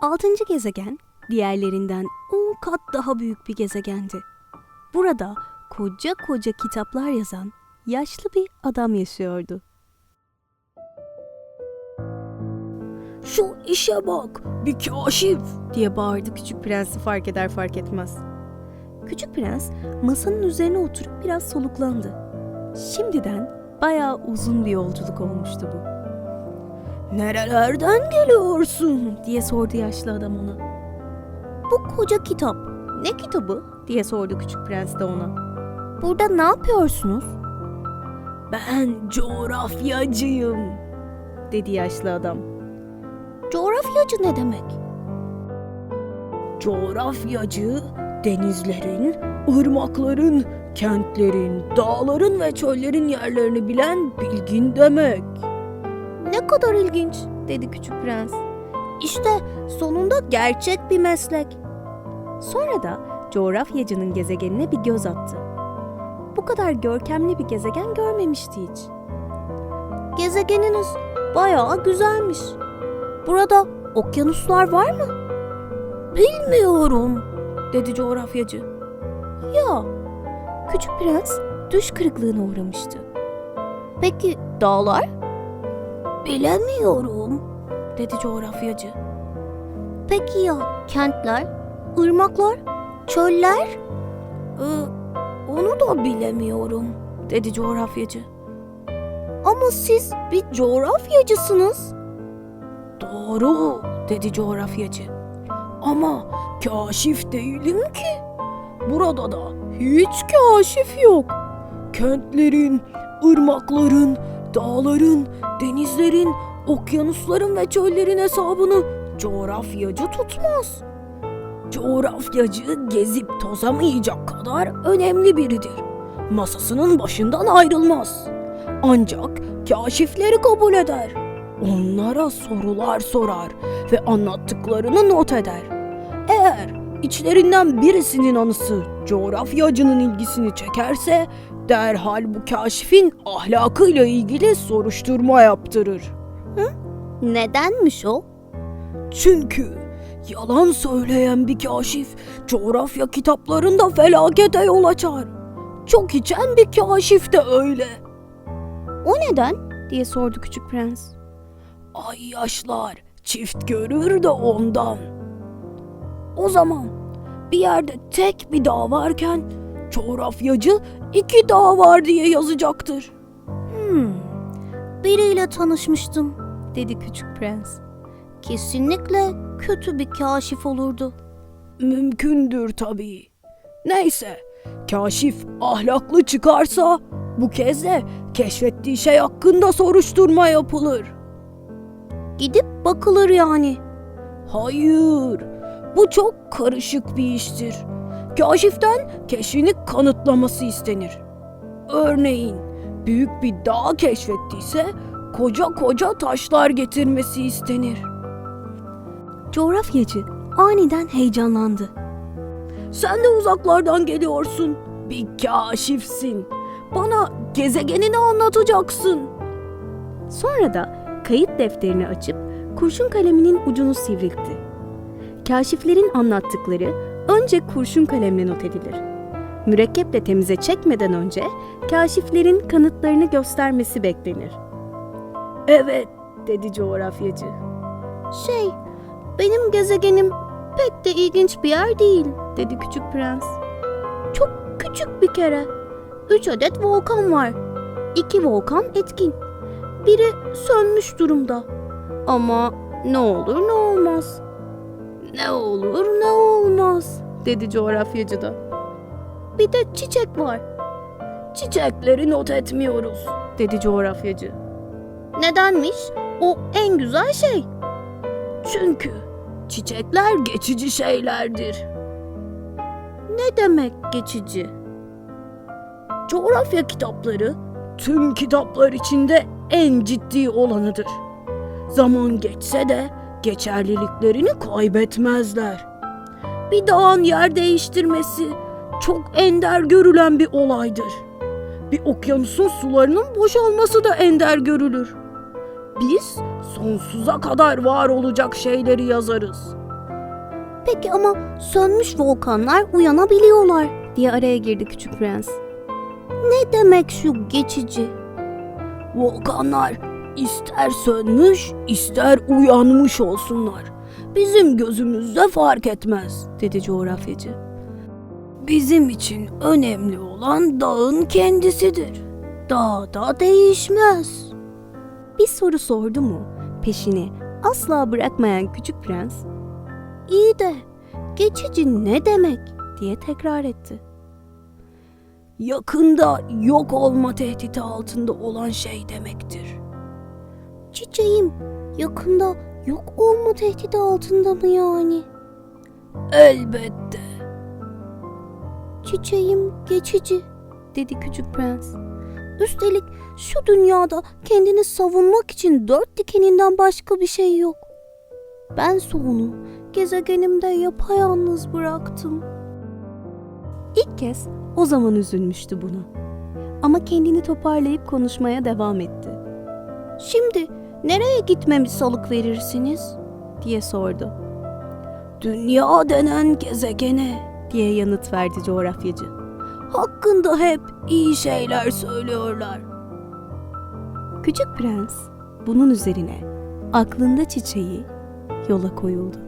Altıncı gezegen diğerlerinden 10 kat daha büyük bir gezegendi. Burada koca koca kitaplar yazan yaşlı bir adam yaşıyordu. Şu işe bak, bir kaşif diye bağırdı küçük prensi fark eder fark etmez. Küçük prens masanın üzerine oturup biraz soluklandı. Şimdiden bayağı uzun bir yolculuk olmuştu bu. Nerelerden geliyorsun diye sordu yaşlı adam ona. Bu koca kitap. Ne kitabı? diye sordu küçük prens de ona. Burada ne yapıyorsunuz? Ben coğrafyacıyım dedi yaşlı adam. Coğrafyacı ne demek? Coğrafyacı denizlerin, ırmakların, kentlerin, dağların ve çöllerin yerlerini bilen bilgin demek. Ne kadar ilginç dedi küçük prens. İşte sonunda gerçek bir meslek. Sonra da coğrafyacının gezegenine bir göz attı. Bu kadar görkemli bir gezegen görmemişti hiç. Gezegeniniz bayağı güzelmiş. Burada okyanuslar var mı? Bilmiyorum, dedi coğrafyacı. Ya, küçük prens düş kırıklığına uğramıştı. Peki dağlar? Bilemiyorum, dedi coğrafyacı. Peki ya kentler, ırmaklar, çöller? Ee, onu da bilemiyorum, dedi coğrafyacı. Ama siz bir coğrafyacısınız. Doğru, dedi coğrafyacı. Ama kaşif değilim ki. Burada da hiç kaşif yok. Kentlerin, ırmakların, dağların, denizlerin, okyanusların ve çöllerin hesabını coğrafyacı tutmaz. Coğrafyacı gezip tozamayacak kadar önemli biridir. Masasının başından ayrılmaz. Ancak kaşifleri kabul eder. Onlara sorular sorar ve anlattıklarını not eder. Eğer içlerinden birisinin anısı coğrafyacının ilgisini çekerse derhal bu kaşifin ahlakıyla ilgili soruşturma yaptırır. Nedenmiş o? Çünkü yalan söyleyen bir kaşif coğrafya kitaplarında felakete yol açar. Çok içen bir kaşif de öyle. O neden? diye sordu küçük prens. Ay yaşlar çift görür de ondan. O zaman bir yerde tek bir dağ varken coğrafyacı iki dağ var diye yazacaktır. Hmm, biriyle tanışmıştım dedi küçük prens. Kesinlikle kötü bir kaşif olurdu. Mümkündür tabii. Neyse, kaşif ahlaklı çıkarsa bu kez de keşfettiği şey hakkında soruşturma yapılır. Gidip bakılır yani. Hayır, bu çok karışık bir iştir. Kaşiften keşfini kanıtlaması istenir. Örneğin büyük bir dağ keşfettiyse koca koca taşlar getirmesi istenir. Coğrafyacı aniden heyecanlandı. Sen de uzaklardan geliyorsun. Bir kaşifsin. Bana gezegenini anlatacaksın. Sonra da kayıt defterini açıp kurşun kaleminin ucunu sivriltti. Kaşiflerin anlattıkları önce kurşun kalemle not edilir. Mürekkeple temize çekmeden önce kaşiflerin kanıtlarını göstermesi beklenir. Evet, dedi coğrafyacı. Şey, benim gezegenim pek de ilginç bir yer değil, dedi küçük prens. Çok küçük bir kere. Üç adet volkan var. İki volkan etkin. Biri sönmüş durumda. Ama ne olur ne olmaz. Ne olur ne olmaz, dedi coğrafyacı da. Bir de çiçek var. Çiçekleri not etmiyoruz, dedi coğrafyacı. Nedenmiş? O en güzel şey. Çünkü çiçekler geçici şeylerdir. Ne demek geçici? Coğrafya kitapları tüm kitaplar içinde en ciddi olanıdır. Zaman geçse de geçerliliklerini kaybetmezler. Bir dağın yer değiştirmesi çok ender görülen bir olaydır. Bir okyanusun sularının boşalması da ender görülür. Biz sonsuza kadar var olacak şeyleri yazarız. Peki ama sönmüş volkanlar uyanabiliyorlar diye araya girdi küçük prens. Ne demek şu geçici? Volkanlar ister sönmüş ister uyanmış olsunlar. Bizim gözümüzde fark etmez dedi coğrafyacı. Bizim için önemli olan dağın kendisidir. Dağ da değişmez. Bir soru sordu mu peşini asla bırakmayan küçük prens İyi de geçici ne demek diye tekrar etti. Yakında yok olma tehdidi altında olan şey demektir. Çiçeğim yakında yok olma tehdidi altında mı yani? Elbette. Çiçeğim geçici dedi küçük prens. Üstelik şu dünyada kendini savunmak için dört dikeninden başka bir şey yok. Ben onu gezegenimde yapayalnız bıraktım. İlk kez o zaman üzülmüştü bunu. Ama kendini toparlayıp konuşmaya devam etti. Şimdi nereye gitmemi salık verirsiniz? diye sordu. Dünya denen gezegene diye yanıt verdi coğrafyacı. Hakkında hep iyi şeyler söylüyorlar. Küçük prens bunun üzerine aklında çiçeği yola koyuldu.